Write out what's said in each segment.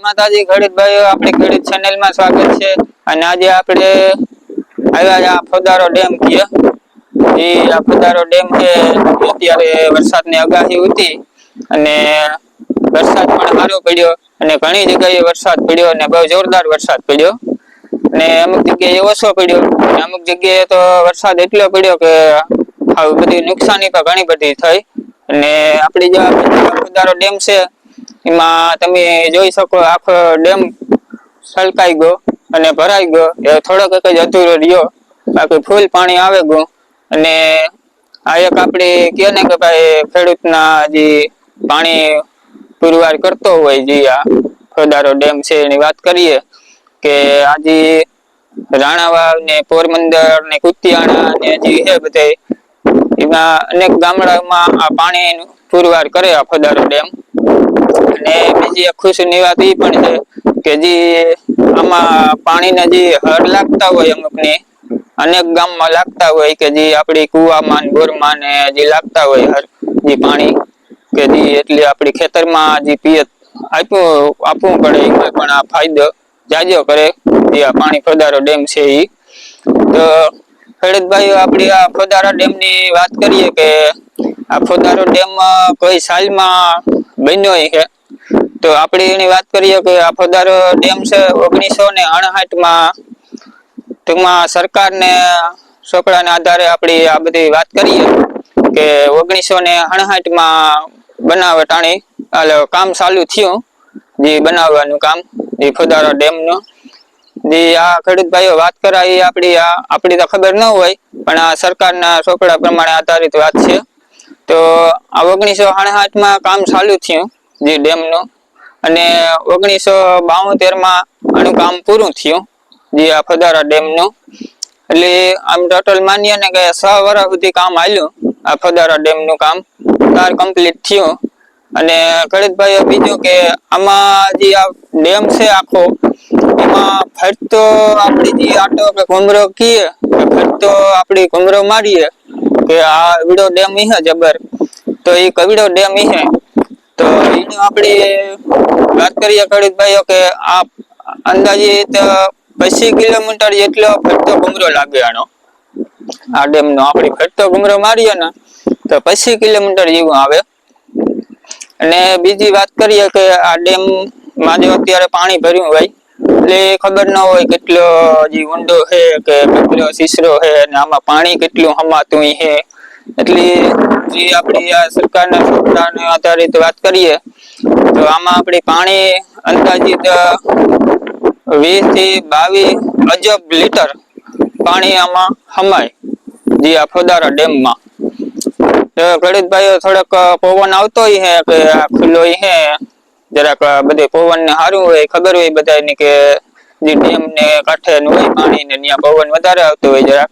માતાજી ખેડૂત આપણી ખેડૂત ચેનલમાં સ્વાગત છે. અને આજે આપણે આવ્યા છે ફોદારો ડેમ કીએ એ આ ફોદારો ડેમ છે અત્યારે વરસાદની આગાહી હતી. અને વરસાદ પણ સારો પડ્યો. અને ઘણી જગ્યાએ વરસાદ પડ્યો અને બહુ જોરદાર વરસાદ પડ્યો. અને અમુક જગ્યાએ ઓછો પડ્યો. અમુક જગ્યાએ તો વરસાદ એટલો પડ્યો કે આવી બધી નુકસાની પણ ઘણી બધી થઈ. અને આપણી જે ફોદારો ડેમ છે એમાં તમે જોઈ શકો આખો ડેમ છલકાઈ ગયો અને ભરાઈ ગયો. એ થોડોક એક જ અધૂરો રહ્યો. બાકી ફૂલ પાણી આવે ગયું. અને આ એક આપણે કહે ને કે ભાઈ ખેડૂતના જે પાણી પુરવાર કરતો હોય જે આ ખોદારો ડેમ છે એની વાત કરીએ કે આજે રાણાવાવ ને પોરબંદર ને કુતિયાણા ને જે છે બધે એમાં અનેક ગામડાઓમાં આ પાણી પુરવાર કરે આ ખોદારો ડેમ. અને બીજી ખુશીની વાત એ પણ છે કે જે આમાં પાણીને જે હર લાગતા હોય અમુકને, અનેક ગામમાં લાગતા હોય કે જે આપણી કુવામાં બોરમાં ને જે લાગતા હોય હર જે પાણી, કે જે એટલે આપણી ખેતરમાં જે પિયત આપ્યું, આપવું પડે એમાં પણ આ ફાયદો જાજો કરે જે આ પાણી ફોદારો ડેમ છે એ તો ખેડૂત ભાઈઓ આપણી આ ફોદારા ડેમની વાત કરીએ કે આ ફોદારો ડેમ કોઈ સાલમાં બન્યો છે તો આપણે એની વાત કરીએ કે આ ફોદારો ડેમ છે ઓગણીસો ને અણહાઠમાં. ટૂંકમાં સરકારને ચોપડાના આધારે આપણી આ બધી વાત કરીએ કે ઓગણીસો ને અણસાઠમાં બનાવટાણી એટલે કામ ચાલુ થયું, જે બનાવવાનું કામ એ ફોદારા ડેમનું. જે આ ખેડૂત ભાઈઓ વાત કરાવી આપણી આ આપણી તો ખબર ન હોય, પણ આ સરકારના સોકડા પ્રમાણે આધારિત વાત છે. તો આ ઓગણીસો અણહાઠમાં કામ ચાલુ થયું, જે ડેમનું. અને ઓગણીસો બાવતેરમાં આનું કામ પૂરું થયું, જે આ ફદારા ડેમનું એટલે આમ ટોટલ માનીએ ને કે છ વર્ષ સુધી કામ આવ્યું આ ફદારા ડેમનું કામ. તાર કમ્પ્લીટ થયું. અને ખેડૂતભાઈઓ બીજું કે આમાં જે આ ડેમ છે આખો, એમાં ફરતો આપણી જે આટો કે ઘુમરો કીએ કે ફરતો આપણી ઘુમરો મારીએ, કે આ વિડો ડેમ ઈ હે જબર. તો એ કવિડો ડેમ ઈ હે તો એને આપણે વાત કરીએ ખેડૂતભાઈઓ કે આ અંદાજિત પચીસ કિલોમીટર જેટલો ફરતો ઘુમરો લાગે આનો આ ડેમ નો આપણે ફરતો ઘુમરો મારીએ ને, તો પચીસ કિલોમીટર જેવું આવે. અને બીજી વાત કરીએ કે આ ડેમમાં જો અત્યારે પાણી ભર્યું હોય, એટલે ખબર ન હોય કેટલો જે ઊંડો છે કે કેટલો સીસરો છે, અને આમાં પાણી કેટલું હમાતું છે. એટલે જે આપણી આ સરકારના સુધારાને આધારિત વાત કરીએ, તો આમાં આપણે પાણી અંદાજિત વીસથી બાવીસ અજબ લીટર પાણી આમાં હમાય જે આ ફોદારા ડેમમાં. તો ગણિતભાઈઓ થોડોક પવન આવતો હે કે આ ખુલ્લો હે, જરાક બધે પવન ને સારું હોય, ખબર હોય બધાને કે જે ડેમ ને કાંઠે હોય પાણી ને ત્યાં પવન વધારે આવતો હોય જરાક.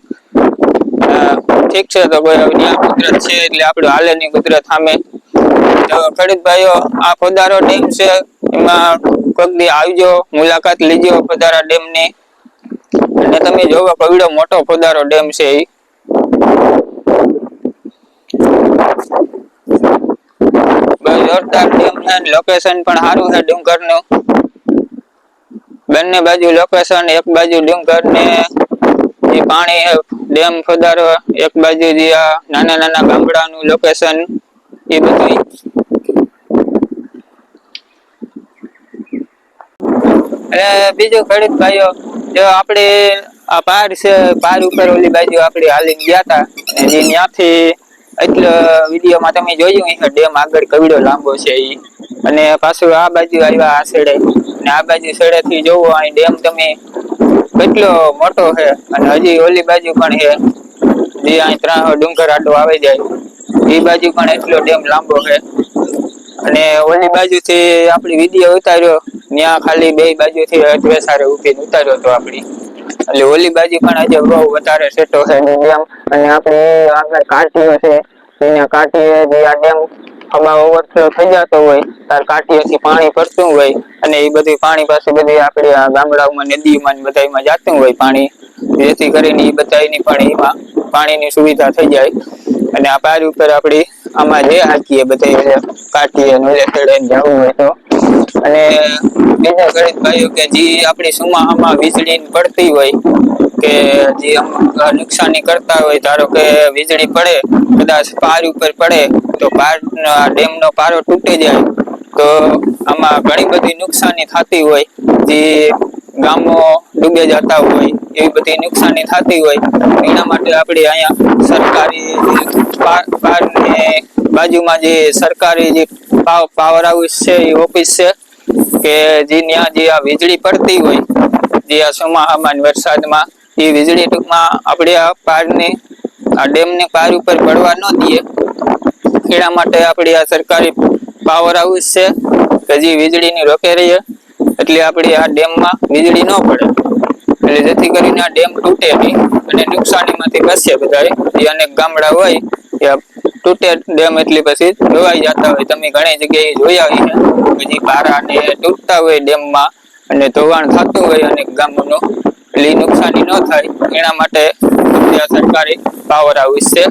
ઠીક છે તો ભાઈ કુદરત છે એટલે આપણે હાલે ની કુદરત સામે. ખેડૂત ભાઈઓ આ પધારો ડેમ છે, એમાં કોઈક દી આવજો, મુલાકાત લીજો પધારા ડેમની અને તમે જોવો કવિડો મોટો પધારો ડેમ છે એ જોરદાર ડેમ લોકેશન પણ સારું છે ડુંગરનું બંને બાજુ લોકેશન એક બાજુ ડુંગર ને પાણી ડેમ ફોદારો એક બાજુ જે નાના નાના ગામડાનું લોકેશન એ બધું અને બીજું ખેડૂત ભાઈઓ, જો આપણે આ પાર છે, પાર ઉપર ઓલી બાજુ આપણે હાલી ગયા હતા જે ત્યાંથી એટલે વિડીયોમાં તમે જોયું હશે, ડેમ આગળ કવિડો લાંબો છે એ અને પાછું આ બાજુ આવ્યા આ છેડે. અને આ બાજુ છેડેથી જોવો, અહીં ડેમ તમે કેટલો મોટો છે? અને હજી ઓલી બાજુ પણ છે. જે અહીં ત્રણ ડુંગર આડો આવી જાય એ બાજુ પણ એટલો ડેમ લાંબો છે. અને ઓલી બાજુથી આપણી વીડિયો ઉતાર્યો. ત્યાં ખાલી બે બાજુથી અટવેસારે ઉભીને ઉતાર્યો હતો આપણી. એટલે ઓલી બાજુ પણ આજે બહુ વધારે સેટો છે. ડેમ અને આપણે આગળ કાંઠીઓ છે. એના કાંઠીએ જે આ ડેમ આમાં ઓવરફ્લો થઈ જતો હોય, તાર કાંઠીએથી પાણી પડતું હોય અને એ બધું પાણી પાસે બધી આપણે ગામડાઓમાં નદીમાં બધામાં જતું હોય પાણી. જેથી કરીને એ બધાની પણ એમાં પાણીની સુવિધા થઈ જાય. અને આ પાર ઉપર આપણે આમાં જે હાકીએ બધા કાઢીએ જવું હોય તો. અને બીજા ગણિત ભાઈઓ કે જે આપણી સુમાહામાં વીજળી પડતી હોય કે જે અમુક નુકસાની કરતા હોય, ધારો કે વીજળી પડે, કદાચ પાર ઉપર પડે, તો પાર ડેમ નો પારો તૂટી જાય. તો આમાં ઘણી બધી નુકસાની થતી હોય, જે ગામો ડૂબે જતા હોય, એવી બધી નુકસાની થતી હોય. એના માટે આપણે અહીંયા સરકારી પારને બાજુમાં જે સરકારી જે પાવ- પાવર હાઉસ છે, એ ઓફિસ છે, કે જે ત્યાં જે આ વીજળી પડતી હોય, જે આ ચોમાસામાં વરસાદમાં એ વીજળી ટૂંકમાં આપણે આ પારની, આ ડેમને પાર ઉપર પડવા ન દઈએ. એના માટે આપણી આ સરકારી પાવર હાઉસ છે, કે જે વીજળીની રોકે રહીએ. એટલે આપણી આ ડેમમાં વીજળી ન પડે. એટલે જેથી કરીને આ ડેમ તૂટે નહીં અને નુકસાનીમાંથી બચે બધા જે અનેક ગામડા હોય, એ તૂટે ડેમ એટલે પછી ધોવાઈ જતા હોય. તમે ઘણી જગ્યાએ જોયા હોય પછી પારા ને તૂટતા હોય ડેમમાં અને ધોવાણ થતું હોય અનેક ગામોનું. એટલે નુકસાની ન થાય, એના માટે સરકારી પાવર હાઉસ છે.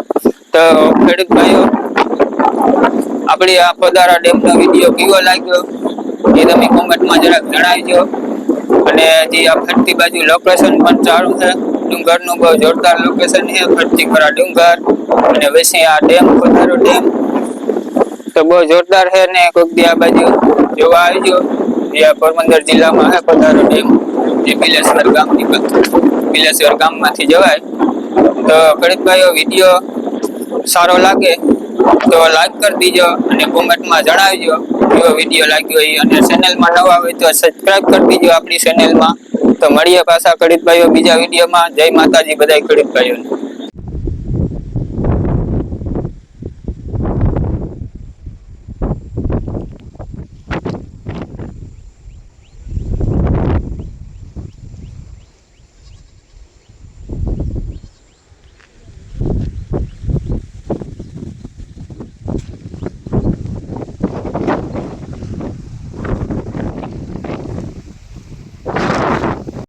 તો ખેડૂત ભાઈઓ, આપણી આ પધારા ડેમનો વીડિયો કેવો લાગ્યો? એ તમે કોમેન્ટમાં જરાક જણાવજો. અને જે આ ફરતી બાજુ લોકેશન પણ સારું છે, ડુંગરનું બહુ જોરદાર લોકેશન છે, ફરતી ખરા ડુંગર અને પછી આ ડેમ, પધારો ડેમ. તો બહુ જોરદાર છે ને કોઈક દી આ બાજુ જોવા આવજો. જે આ પોરબંદર જિલ્લામાં છે, પધારો ડેમ. જે બિલેશ્વર ગામની બિલેશ્વર ગામમાંથી જવાય. તો ખડકભાઈઓ વીડિયો સારો લાગે તો લાઈક કરી દીજો અને કોમેન્ટમાં જણાવજો. કેવો વીડિયો લાગ્યો એ અને ચેનલમાં નવા હોય તો સબસ્ક્રાઇબ કરી દીજો આપણી ચેનલમાં તો મળીએ પાછા ખડીતભાઈઓ ભાઈઓ બીજા વિડીયોમાં. જય માતાજી બધા ખેડૂત ભાઈઓને.